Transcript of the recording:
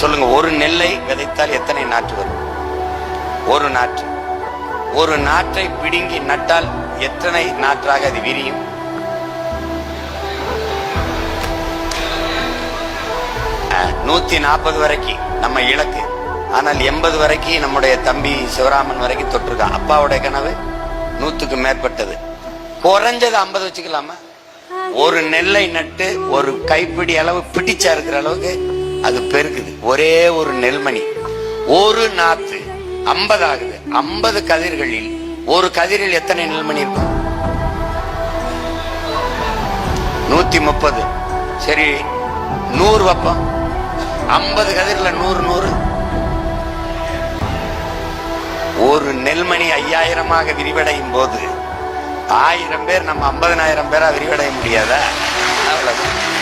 சொல்லுங்க ஒரு நெல்லை விதைத்தால் எத்தனை நாற்று வரும்? ஒரு நாற்று. ஒரு நாற்றை பிடுங்கி நட்டால் எத்தனை நாற்றாக அது விரியும்? நூத்தி நாற்பது வரைக்கும் நம்ம இலக்கு. ஆனால் எண்பது வரைக்கும் நம்முடைய தம்பி சிவராமன் வரைக்கும் தொட்டிருக்கான். அப்பாவுடைய கனவு நூத்துக்கு மேற்பட்டது. குறைஞ்சது ஐம்பது வச்சுக்கலாமா? ஒரு நெல்லை நட்டு ஒரு கைப்பிடி அளவு பிடிச்சா இருக்கிற அளவுக்கு அது பெருக்குது ஒரே ஒரு நெல்மணி. ஒரு நாத்து. ஐம்பது ஆகுது ஐம்பது கதிர்களில் ஒரு கதிரில் எத்தனை நெல்மணி இருக்கும்? நூத்தி முப்பது. சரி நூறு வைப்போம். ஐம்பது கதிரில் நூறு நூறு. ஒரு நெல்மணி ஐயாயிரமாக விரிவடையும் போது ஆயிரம் பேர் நம்ம ஐம்பதனாயிரம் பேரா விரிவடைய முடியாதா? அவ்வளவுதான்.